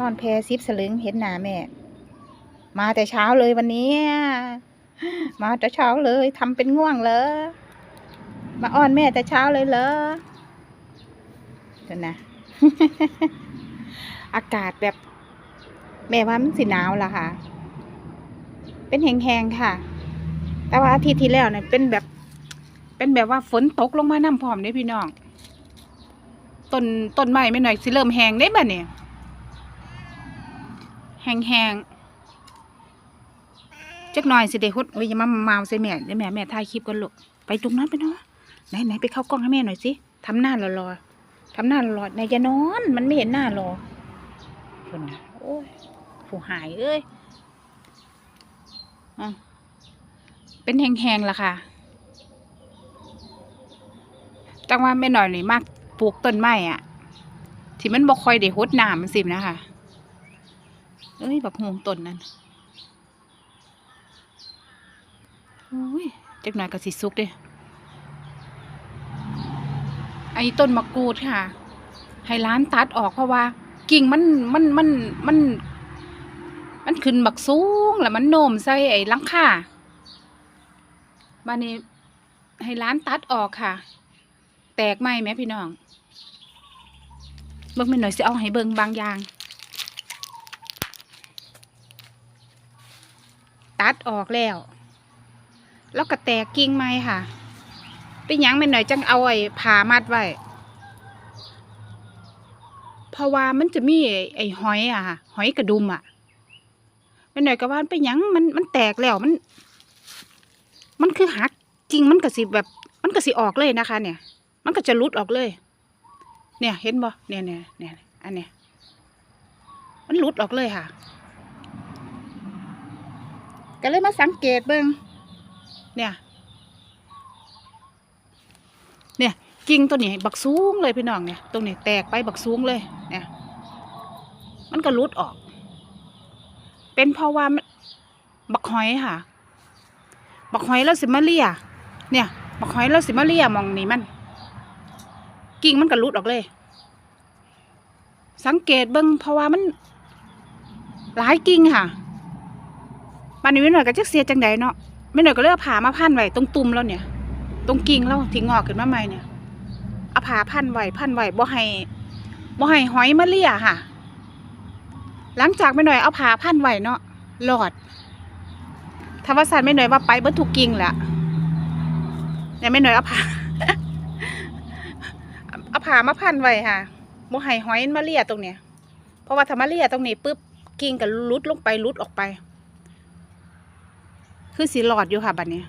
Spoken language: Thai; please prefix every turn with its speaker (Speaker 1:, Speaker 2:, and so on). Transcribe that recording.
Speaker 1: นอนแพซิบสลึงเห็นหน้าแม่ มาแต่เช้าเลยวันนี้ มาแต่เช้าเลยทำเป็นง่วงเหรอมาอ้อนแม่แต่เช้าเลยเหรอเดี๋ยวนะ อากาศแบบ แม่ว่ามันสิหนาวละค่ะ เป็นแห้งๆค่ะ แต่ว่าอาทิตย์ที่แล้วเนี่ยเป็นแบบ เป็นแบบว่าฝนตกลงมาน้ำพร้อมเด้พี่น้อง ต้นต้นไม้ไม่หน่อยสิเริ่มแห้งได้บ่เนี่ย แห้งๆจักหน่อยสิเดฮุดโอ้ยย่ามาเมาใส่แม่เดี๋ยวแม่แม่ถ่ายคลิปกันลูกไปตรงนั้นไปเนาะไหนไหนไปเข้ากล้องให้แม่หน่อยสิทำหน้ารอๆทำหน้ารอๆในอย่านอน มันไม่เห็นหน้ารอคนนะโอ้ยผู้หายเอ้ยอเป็นแห้งๆล่ะค่ะจังว่าแม่หน่อยนี่มากปลูกต้นไม้อะที่มันบ่ค่อยได้หดน้ำมันสินะคะ เอ้ยบักฮวงต้นนั้นอุ้ยจักหน่อยก็สิสุกเด้ไอ้ต้นมะกรูดค่ะ ให้ร้านตัดออกเพราะว่า กิ่งมันมันมันมัน มันขึ้นบักสูงแล้วมันโน้มใส่ไอ้ลังค่าบานนี้ให้ร้านตัดออกค่ะ แตกไหมแม่พี่น้อง เบิ่งไม่หน่อยสิเอาให้เบิ่งบางอย่าง ตัดออกแล้ว แล้วก็แตกกิ่งไม้ค่ะ เป็นยังไม่หน่อยจังเอาไอ้ผ่ามัดไว้เพราะว่ามันจะมีไอ้หอยอะค่ะหอยกระดุมอะไม่หน่อยก็ว่าเป็นยังมันมันแตกแล้วมัน มันคือหักจริงมันก็สิแบบ มันก็สิออกเลยนะคะ เนี่ย มันก็จะหลุดออกเลย เนี่ยเห็นบ่เนี่ยเนี่ยเนี่ยอันเนี้ยมันหลุดออกเลยค่ะ ก็เลยมาสังเกตเบิ่งเนี่ย เนี่ยกิ่งตัวนี้บักสูงเลยพี่น้องเนี่ย ตรงนี้แตกไปบักสูงเลย เนี่ย มันก็หลุดออก เป็นเพราะว่าบักหอยค่ะ บักหอยแล้วสิมาเลียเนี่ย บักหอยแล้วสิมาเลียมองนี่มัน กิ่งมันก็หลุดออกเลย สังเกตเบิ่งเพราะว่ามัน หลายกิ่งค่ะ มันนี้ไม่หน่อยก็จักเสียจังใดเนาะไม่หน่อยก็เลยเอาผ้ามาพันไว้ตรงตุ่มแล้วเนี่ย ตรงกิ่งแล้วที่งอกขึ้นมาใหม่เนี่ยเอาผ้าพันไว้พันไว้บ่ให้บ่ให้หอยมาเลียค่ะ หลังจากไม่หน่อยเอาผ้าพันไว้เนาะหลอดถ้าว่าสันไม่หน่อยว่าไปเบิดทุกกิ่งแหละเนี่ยไม่หน่อยเอาผ้าเอาผ้ามาพันไว้ค่ะบ่ให้หอยมาเลียตรงเนี้ยเพราะว่าถ้ามาเลียตรงนี้ปุ๊บกิ่งก็ลุดลงไปลุดออกไป คือสีหลอดอยู่ค่ะบัดนี้